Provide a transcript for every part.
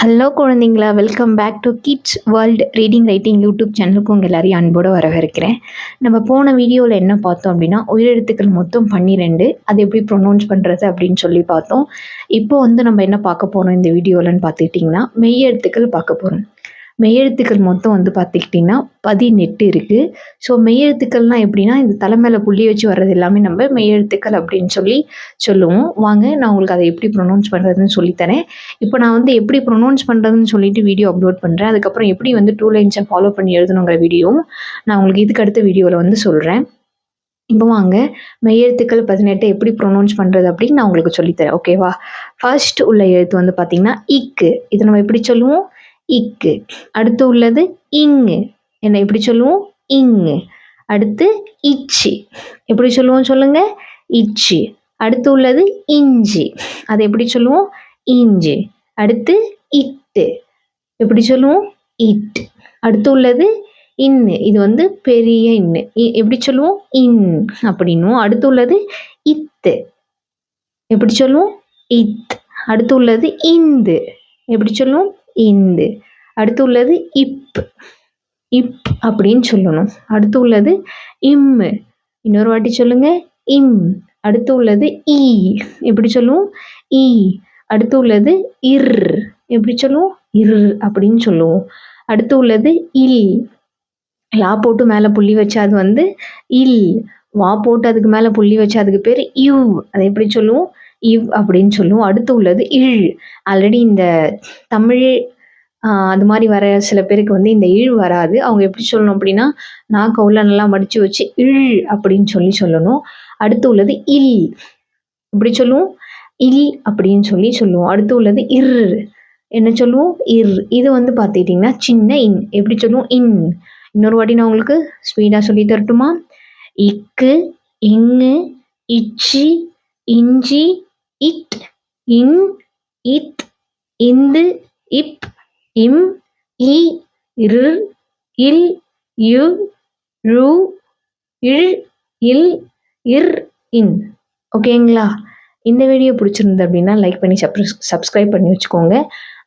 Hello குழந்தைங்களா. Welcome back to kids world reading writing YouTube சேனலுக்கு உங்கள் எல்லாரையும் அன்போடு வரவேற்கிறேன். நம்ம போன வீடியோவில் என்ன பார்த்தோம் அப்படின்னா உயிரெழுத்துக்கள் மொத்தம் பன்னிரெண்டு. அது எப்படி ப்ரொனவுன்ஸ் பண்ணுறது அப்படின்னு சொல்லி பார்த்தோம். இப்போ வந்து நம்ம என்ன பார்க்க போகிறோம் இந்த வீடியோவில்னு பார்த்துக்கிட்டிங்கன்னா மெய்யெழுத்துக்கள் பார்க்க போகிறோம் மெய்யெழுத்துக்கள் மொத்தம் வந்து பார்த்துக்கிட்டிங்கன்னா பதினெட்டு இருக்குது ஸோ மெய்யெழுத்துக்கள்னால் எப்படின்னா இந்த தலை மேலே புள்ளி வச்சு வர்றது எல்லாமே நம்ம மெய்யெழுத்துக்கள் அப்படின்னு சொல்லி சொல்லுவோம். வாங்க நான் உங்களுக்கு அதை எப்படி ப்ரொனவுன்ஸ் பண்ணுறதுன்னு சொல்லித்தரேன். இப்போ நான் வந்து எப்படி ப்ரொனவுன்ஸ் பண்ணுறதுன்னு சொல்லிட்டு வீடியோ அப்லோட் பண்ணுறேன் அதுக்கப்புறம் எப்படி வந்து டூ லைன்ஸை ஃபாலோ பண்ணி எழுதணுங்கிற வீடியோவும் நான் உங்களுக்கு இதுக்கு அடுத்த வீடியோவில் வந்து சொல்கிறேன் இப்போ வாங்க மெய்யெழுத்துக்கள் பதினெட்டு எப்படி ப்ரொனவுன்ஸ் பண்ணுறது அப்படின்னு நான் உங்களுக்கு சொல்லித்தரேன். ஓகேவா ஃபர்ஸ்ட் உள்ள எழுத்து வந்து பார்த்திங்கன்னா இக்கு. இதை நம்ம எப்படி சொல்லுவோம்? இக்கு அடுத்து உள்ளது இங்கு. என்ன எப்படி சொல்லுவோம்? இங்கு. அடுத்து இச்சி. எப்படி சொல்லுவோம் சொல்லுங்க? இச்சி. அடுத்து உள்ளது இஞ்சி. அதை எப்படி சொல்லுவோம்? இஞ்சி. அடுத்து இட்டு. எப்படி சொல்லுவோம்? இட். அடுத்து உள்ளது இன்னு. இது வந்து பெரிய இன்னு. இ- எப்படி சொல்லுவோம்? இன் அப்படின்னும் அடுத்து உள்ளது இத்து. எப்படி சொல்லுவோம்? இத். அடுத்து உள்ளது இந்து. எப்படி சொல்லுவோம்? இந்து. அடுத்து உள்ளது இப் இப் அப்படின்னு சொல்லணும். அடுத்து உள்ளது இம்மு இன்னொரு வாட்டி சொல்லுங்க. இம். அடுத்து உள்ளது ஈ. எப்படி சொல்லுவோம்? ஈ. அடுத்து உள்ளது இர். எப்படி சொல்லுவோம்? இர் அப்படின்னு சொல்லுவோம். அடுத்து உள்ளது இல். லா போட்டு மேலே புள்ளி வச்சா அது வந்து இல். வா போட்டு அதுக்கு மேலே புள்ளி வச்சா அதுக்கு பேர் இவ் அதை எப்படி சொல்லுவோம்? இவ் அப்படின்னு சொல்லுவோம் அடுத்து உள்ளது இழ். ஆல்ரெடி இந்த தமிழ் அது மாதிரி வர சில பேருக்கு வந்து இந்த இழ் வராது. அவங்க எப்படி சொல்லணும் அப்படின்னா நான் உள்ள நல்லா மடித்து வச்சு இழ் அப்படின்னு சொல்லி சொல்லணும். அடுத்து உள்ளது இல். இப்படி சொல்லுவோம்? இல் அப்படின்னு சொல்லி சொல்லுவோம். அடுத்து உள்ளது இர். என்ன சொல்லுவோம்? இர். இது வந்து பார்த்துக்கிட்டிங்கன்னா சின்ன இன். எப்படி சொல்லுவோம்? இன். இன்னொரு வாட்டி நான் உங்களுக்கு ஸ்பீடாக சொல்லி தரட்டுமா? இக்கு இங்கு இச்சி இஞ்சி இட் இன் இத் இந்து இப் இம் இ இரு இல் யு ரு இழ் இல் இர் இன். ஓகேங்களா? இந்த வீடியோ பிடிச்சிருந்தது அப்படின்னா லைக் பண்ணி சப்ஸ் சப்ஸ்கிரைப் பண்ணி வச்சுக்கோங்க.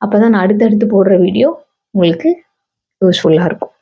அப்போ தான் நான் அடுத்தடுத்து போடுற வீடியோ உங்களுக்கு யூஸ்ஃபுல்லாக இருக்கும்.